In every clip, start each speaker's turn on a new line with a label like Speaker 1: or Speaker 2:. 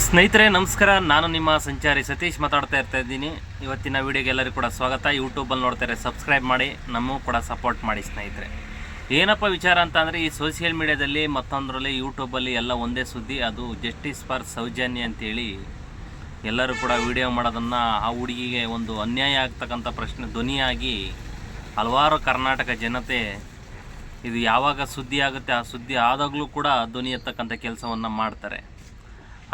Speaker 1: ಸ್ನೇಹಿತರೆ, ನಮಸ್ಕಾರ. ನಾನು ನಿಮ್ಮ ಸಂಚಾರಿ ಸತೀಶ್ ಮಾತಾಡ್ತಾ ಇರ್ತಾ ಇದ್ದೀನಿ. ಇವತ್ತಿನ ವಿಡಿಯೋಗೆ ಎಲ್ಲರಿಗೂ ಕೂಡ ಸ್ವಾಗತ. ಯೂಟ್ಯೂಬಲ್ಲಿ ನೋಡ್ತಾರೆ ಸಬ್ಸ್ಕ್ರೈಬ್ ಮಾಡಿ, ನಮಗೂ ಕೂಡ ಸಪೋರ್ಟ್ ಮಾಡಿ ಸ್ನೇಹಿತರೆ. ಏನಪ್ಪ ವಿಚಾರ ಅಂತ ಅಂದರೆ, ಈ ಸೋಷಿಯಲ್ ಮೀಡಿಯಾದಲ್ಲಿ ಮತ್ತೊಂದರಲ್ಲಿ ಯೂಟ್ಯೂಬಲ್ಲಿ ಎಲ್ಲ ಒಂದೇ ಸುದ್ದಿ, ಅದು ಜಸ್ಟಿಸ್ ಫಾರ್ ಸೌಜನ್ಯ ಅಂತೇಳಿ ಎಲ್ಲರೂ ಕೂಡ ವಿಡಿಯೋ ಮಾಡೋದನ್ನು ಆ ಹುಡುಗಿಗೆ ಒಂದು ಅನ್ಯಾಯ ಆಗ್ತಕ್ಕಂಥ ಪ್ರಶ್ನೆ ಧ್ವನಿಯಾಗಿ ಹಲವಾರು ಕರ್ನಾಟಕ ಜನತೆ ಇದು ಯಾವಾಗ ಸುದ್ದಿ ಆಗುತ್ತೆ, ಆ ಸುದ್ದಿ ಆದಾಗಲೂ ಕೂಡ ಧ್ವನಿ ಎತ್ತಕ್ಕಂಥ ಕೆಲಸವನ್ನು ಮಾಡ್ತಾರೆ.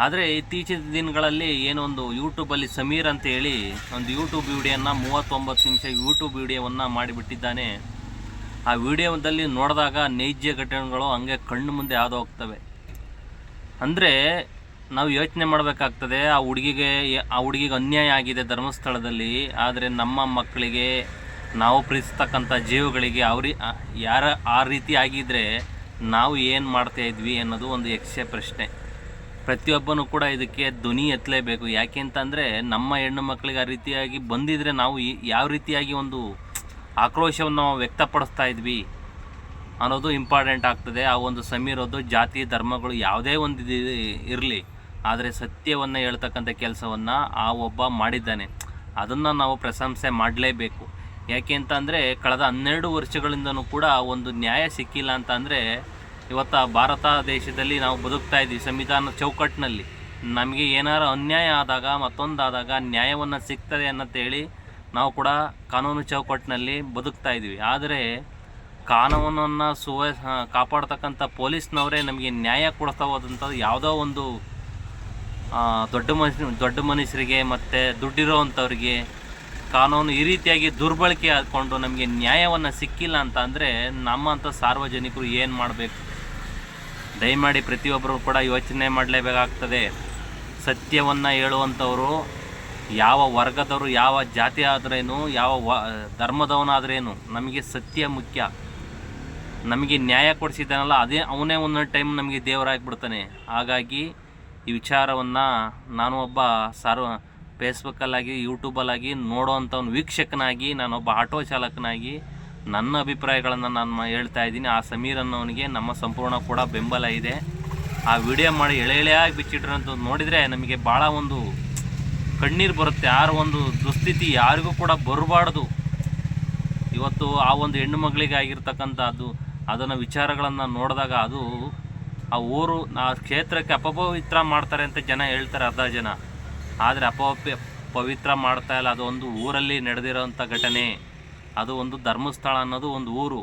Speaker 1: ಆದರೆ ಇತ್ತೀಚಿನ ದಿನಗಳಲ್ಲಿ ಏನೊಂದು ಯೂಟ್ಯೂಬಲ್ಲಿ ಸಮೀರ್ ಅಂತ ಹೇಳಿ ಒಂದು ಯೂಟ್ಯೂಬ್ ವಿಡಿಯೋನ ಮೂವತ್ತೊಂಬತ್ತು ನಿಮಿಷ ಯೂಟ್ಯೂಬ್ ವಿಡಿಯೋವನ್ನು ಮಾಡಿಬಿಟ್ಟಿದ್ದಾನೆ. ಆ ವಿಡಿಯೋದಲ್ಲಿ ನೋಡಿದಾಗ ನೈಜ ಘಟನೆಗಳು ಹಂಗೆ ಕಣ್ಣು ಮುಂದೆ ಹಾದು ಹೋಗ್ತವೆ ಅಂದರೆ ನಾವು ಯೋಚನೆ ಮಾಡಬೇಕಾಗ್ತದೆ, ಆ ಹುಡುಗಿಗೆ ಆ ಹುಡುಗಿಗೆ ಅನ್ಯಾಯ ಆಗಿದೆ ಧರ್ಮಸ್ಥಳದಲ್ಲಿ, ಆದರೆ ನಮ್ಮ ಮಕ್ಕಳಿಗೆ, ನಾವು ಪ್ರೀತಿಸ್ತಕ್ಕಂಥ ಜೀವಗಳಿಗೆ ಅವ್ರಿ ಯಾರ ಆ ರೀತಿ ಆಗಿದ್ದರೆ ನಾವು ಏನು ಮಾಡ್ತಾ ಇದ್ವಿ ಅನ್ನೋದು ಒಂದು ಯಕ್ಷ ಪ್ರಶ್ನೆ. ಪ್ರತಿಯೊಬ್ಬನೂ ಕೂಡ ಇದಕ್ಕೆ ಧ್ವನಿ ಎತ್ತಲೇಬೇಕು. ಯಾಕೆ ಅಂತಂದರೆ ನಮ್ಮ ಹೆಣ್ಣು ಮಕ್ಕಳಿಗೆ ಆ ರೀತಿಯಾಗಿ ಬಂದಿದ್ದರೆ ನಾವು ಯಾವ ರೀತಿಯಾಗಿ ಒಂದು ಆಕ್ರೋಶವನ್ನು ವ್ಯಕ್ತಪಡಿಸ್ತಾ ಇದ್ವಿ ಅನ್ನೋದು ಇಂಪಾರ್ಟೆಂಟ್ ಆಗ್ತದೆ. ಆ ಒಂದು ಸಮೀರೋದು ಜಾತಿ, ಧರ್ಮಗಳು ಯಾವುದೇ ಒಂದು ಇರಲಿ. ಆದರೆ ಸತ್ಯವನ್ನು ಹೇಳ್ತಕ್ಕಂಥ ಕೆಲಸವನ್ನು ಆ ಒಬ್ಬ ಮಾಡಿದ್ದಾನೆ. ಅದನ್ನು ನಾವು ಪ್ರಶಂಸೆ ಮಾಡಲೇಬೇಕು. ಯಾಕೆ ಅಂತಂದರೆ ಕಳೆದ ಹನ್ನೆರಡು ವರ್ಷಗಳಿಂದನೂ ಕೂಡ ಒಂದು ನ್ಯಾಯ ಸಿಕ್ಕಿಲ್ಲ ಅಂತ ಅಂದರೆ ಇವತ್ತು ಭಾರತ ದೇಶದಲ್ಲಿ ನಾವು ಬದುಕ್ತಾ ಇದ್ದೀವಿ. ಸಂವಿಧಾನ ಚೌಕಟ್ಟಿನಲ್ಲಿ. ನಮಗೆ ಏನಾರು ಅನ್ಯಾಯ ಆದಾಗ, ಮತ್ತೊಂದಾದಾಗ ನ್ಯಾಯವನ್ನು ಸಿಗ್ತದೆ ಅನ್ನತ್ತೇಳಿ ನಾವು ಕೂಡ ಕಾನೂನು ಚೌಕಟ್ಟಿನಲ್ಲಿ ಬದುಕ್ತಾ ಇದ್ದೀವಿ. ಆದರೆ ಕಾನೂನನ್ನು ಸುವ ಕಾಪಾಡ್ತಕ್ಕಂಥ ಪೊಲೀಸ್ನವರೇ ನಮಗೆ ನ್ಯಾಯ ಕೊಡ್ತಾ ಹೋದಂಥದ್ದು ಯಾವುದೋ ಒಂದು ದೊಡ್ಡ ಮನುಷ್ಯ ದೊಡ್ಡ ಮನುಷ್ಯರಿಗೆ ಮತ್ತು ದುಡ್ಡಿರೋವಂಥವ್ರಿಗೆ ಕಾನೂನು ಈ ರೀತಿಯಾಗಿ ದುರ್ಬಳಕೆ ಹಾಕ್ಕೊಂಡು ನಮಗೆ ನ್ಯಾಯವನ್ನು ಸಿಕ್ಕಿಲ್ಲ ಅಂತ ಅಂದರೆ ನಮ್ಮಂಥ ಸಾರ್ವಜನಿಕರು ಏನು ಮಾಡಬೇಕು? ದಯಮಾಡಿ ಪ್ರತಿಯೊಬ್ಬರು ಕೂಡ ಯೋಚನೆ ಮಾಡಲೇಬೇಕಾಗ್ತದೆ. ಸತ್ಯವನ್ನು ಹೇಳುವಂಥವರು, ಯಾವ ವರ್ಗದವರು, ಯಾವ ಜಾತಿ ಆದ್ರೇನು, ಯಾವ ವ ಧರ್ಮದವನಾದ್ರೇನು ನಮಗೆ ಸತ್ಯ ಮುಖ್ಯ. ನಮಗೆ ನ್ಯಾಯ ಕೊಡಿಸಿದ್ದಾನಲ್ಲ, ಅದೇ ಅವನೇ ಒಂದೊಂದು ಟೈಮ್ ನಮಗೆ ದೇವರಾಗ್ಬಿಡ್ತಾನೆ. ಹಾಗಾಗಿ ಈ ವಿಚಾರವನ್ನು ನಾನು ಒಬ್ಬ ಸಾರ್ವ ಫೇಸ್ಬುಕ್ಕಲ್ಲಾಗಿ ಯೂಟ್ಯೂಬಲ್ಲಾಗಿ ನೋಡೋವಂಥವ್ನು ವೀಕ್ಷಕನಾಗಿ, ನಾನೊಬ್ಬ ಆಟೋ ಚಾಲಕನಾಗಿ ನನ್ನ ಅಭಿಪ್ರಾಯಗಳನ್ನು ನಾನು ಹೇಳ್ತಾ ಇದ್ದೀನಿ. ಆ ಸಮೀರ್ ಅನ್ನೋನಿಗೆ ನಮ್ಮ ಸಂಪೂರ್ಣ ಕೂಡ ಬೆಂಬಲ ಇದೆ. ಆ ವಿಡಿಯೋ ಮಾಡಿ ಎಳೆ ಎಳೆಯಾಗಿ ಬಿಚ್ಚಿಟ್ರಂತ ನೋಡಿದರೆ ನಮಗೆ ಭಾಳ ಒಂದು ಕಣ್ಣೀರು ಬರುತ್ತೆ. ಯಾರ ಒಂದು ದುಸ್ಥಿತಿ ಯಾರಿಗೂ ಕೂಡ ಬರಬಾರ್ದು. ಇವತ್ತು ಆ ಒಂದು ಹೆಣ್ಣು ಮಗಳಿಗೆ ಆಗಿರ್ತಕ್ಕಂಥ ಅದು, ಅದನ್ನು ವಿಚಾರಗಳನ್ನು ನೋಡಿದಾಗ ಅದು ಆ ಊರು, ಆ ಕ್ಷೇತ್ರಕ್ಕೆ ಅಪಪವಿತ್ರ ಮಾಡ್ತಾರೆ ಅಂತ ಜನ ಹೇಳ್ತಾರೆ ಅರ್ಧ ಜನ. ಆದರೆ ಅಪಪ ಪವಿತ್ರ ಮಾಡ್ತಾ ಇಲ್ಲ. ಅದು ಒಂದು ಊರಲ್ಲಿ ನಡೆದಿರೋಂಥ ಘಟನೆ. ಅದು ಒಂದು ಧರ್ಮಸ್ಥಳ ಅನ್ನೋದು ಒಂದು ಊರು.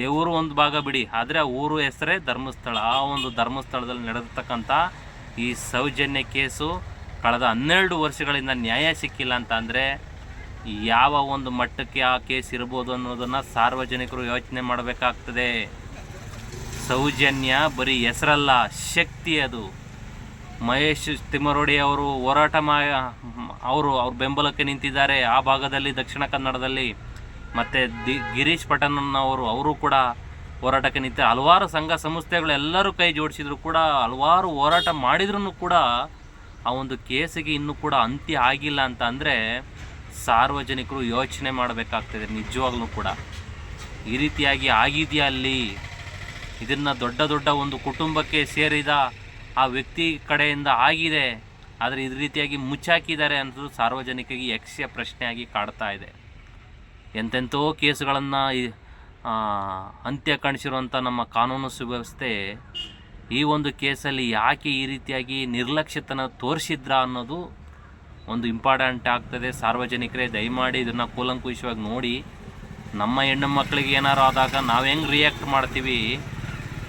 Speaker 1: ದೇವರು ಒಂದು ಭಾಗ ಬಿಡಿ, ಆದರೆ ಆ ಊರು ಹೆಸರೇ ಧರ್ಮಸ್ಥಳ. ಆ ಒಂದು ಧರ್ಮಸ್ಥಳದಲ್ಲಿ ನಡೆದಿರ್ತಕ್ಕಂಥ ಈ ಸೌಜನ್ಯ ಕೇಸು ಕಳೆದ ಹನ್ನೆರಡು ವರ್ಷಗಳಿಂದ ನ್ಯಾಯ ಸಿಕ್ಕಿಲ್ಲ ಅಂತ ಯಾವ ಒಂದು ಮಟ್ಟಕ್ಕೆ ಆ ಕೇಸ್ ಇರ್ಬೋದು ಅನ್ನೋದನ್ನು ಸಾರ್ವಜನಿಕರು ಯೋಚನೆ ಮಾಡಬೇಕಾಗ್ತದೆ. ಸೌಜನ್ಯ ಬರೀ ಹೆಸರಲ್ಲ, ಶಕ್ತಿ ಅದು. ಮಹೇಶ್ ತಿಮ್ಮರೋಡಿ ಅವರು ಹೋರಾಟ ಮಾ ಅವರು ಅವ್ರ ಬೆಂಬಲಕ್ಕೆ ನಿಂತಿದ್ದಾರೆ. ಆ ಭಾಗದಲ್ಲಿ ದಕ್ಷಿಣ ಕನ್ನಡದಲ್ಲಿ ಮತ್ತು ದಿ ಗಿರೀಶ್ ಪಟನ್ ಅವರು ಅವರು ಕೂಡ ಹೋರಾಟಕ್ಕೆ ನಿಂತ ಹಲವಾರು ಸಂಘ ಸಂಸ್ಥೆಗಳು ಎಲ್ಲರೂ ಕೈ ಜೋಡಿಸಿದ್ರು ಕೂಡ, ಹಲವಾರು ಹೋರಾಟ ಮಾಡಿದ್ರೂ ಕೂಡ ಆ ಒಂದು ಕೇಸಿಗೆ ಇನ್ನೂ ಕೂಡ ಅಂತ್ಯ ಆಗಿಲ್ಲ ಅಂತ ಅಂದರೆ ಸಾರ್ವಜನಿಕರು ಯೋಚನೆ ಮಾಡಬೇಕಾಗ್ತದೆ, ನಿಜವಾಗ್ಲೂ ಕೂಡ. ಈ ರೀತಿಯಾಗಿ ಆಗಿದೆಯಾ ಅಲ್ಲಿ? ಇದನ್ನು ದೊಡ್ಡ ದೊಡ್ಡ ಒಂದು ಕುಟುಂಬಕ್ಕೆ ಸೇರಿದ ಆ ವ್ಯಕ್ತಿ ಕಡೆಯಿಂದ ಆಗಿದೆ. ಆದರೆ ಈ ರೀತಿಯಾಗಿ ಮುಚ್ಚಾಕಿದ್ದಾರೆ ಅನ್ನೋದು ಸಾರ್ವಜನಿಕರಿಗೆ ಯಕ್ಷ ಪ್ರಶ್ನೆಯಾಗಿ ಕಾಡ್ತಾ ಇದೆ. ಎಂತೆಂಥೋ ಕೇಸುಗಳನ್ನು ಅಂತ್ಯ ಕಾಣಿಸಿರುವಂಥ ನಮ್ಮ ಕಾನೂನು ಸುವ್ಯವಸ್ಥೆ ಈ ಒಂದು ಕೇಸಲ್ಲಿ ಯಾಕೆ ಈ ರೀತಿಯಾಗಿ ನಿರ್ಲಕ್ಷ್ಯತನ ತೋರಿಸಿದ್ರ ಅನ್ನೋದು ಒಂದು ಇಂಪಾರ್ಟೆಂಟ್ ಆಗ್ತದೆ. ಸಾರ್ವಜನಿಕರೇ, ದಯಮಾಡಿ ಇದನ್ನು ಕೂಲಂಕುಷವಾಗಿ ನೋಡಿ. ನಮ್ಮ ಹೆಣ್ಣು ಮಕ್ಕಳಿಗೆ ಏನಾರು ಆದಾಗ ನಾವು ಹೆಂಗೆ ರಿಯಾಕ್ಟ್ ಮಾಡ್ತೀವಿ?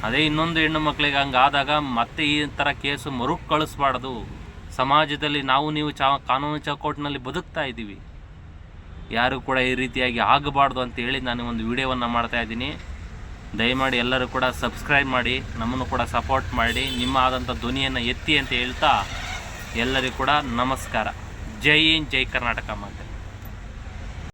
Speaker 1: ಅದೇ ಇನ್ನೊಂದು ಹೆಣ್ಣು ಮಕ್ಕಳಿಗೆ ಹಂಗಾದಾಗ ಮತ್ತೆ ಈ ಥರ ಕೇಸು ಮರುಕ್ ಕಳಿಸ್ಬಾರ್ದು ಸಮಾಜದಲ್ಲಿ ನಾವು ನೀವು ಚಾ ಕಾನೂನು ಚೌಕಟ್ಟಿನಲ್ಲಿ ಬದುಕ್ತಾ ಇದ್ದೀವಿ. ಯಾರು ಕೂಡ ಈ ರೀತಿಯಾಗಿ ಆಗಬಾರ್ದು ಅಂತ ಹೇಳಿ ನಾನು ಒಂದು ವಿಡಿಯೋವನ್ನು ಮಾಡ್ತಾ ಇದ್ದೀನಿ. ದಯಮಾಡಿ ಎಲ್ಲರೂ ಕೂಡ ಸಬ್ಸ್ಕ್ರೈಬ್ ಮಾಡಿ, ನಮ್ಮನ್ನು ಕೂಡ ಸಪೋರ್ಟ್ ಮಾಡಿ, ನಿಮ್ಮ ಆದಂಥ ಧ್ವನಿಯನ್ನು ಎತ್ತಿ ಅಂತ ಹೇಳ್ತಾ ಎಲ್ಲರಿಗೂ ಕೂಡ ನಮಸ್ಕಾರ. ಜೈ ಹಿಂದ್, ಜೈ ಕರ್ನಾಟಕ ಮಾತೆ.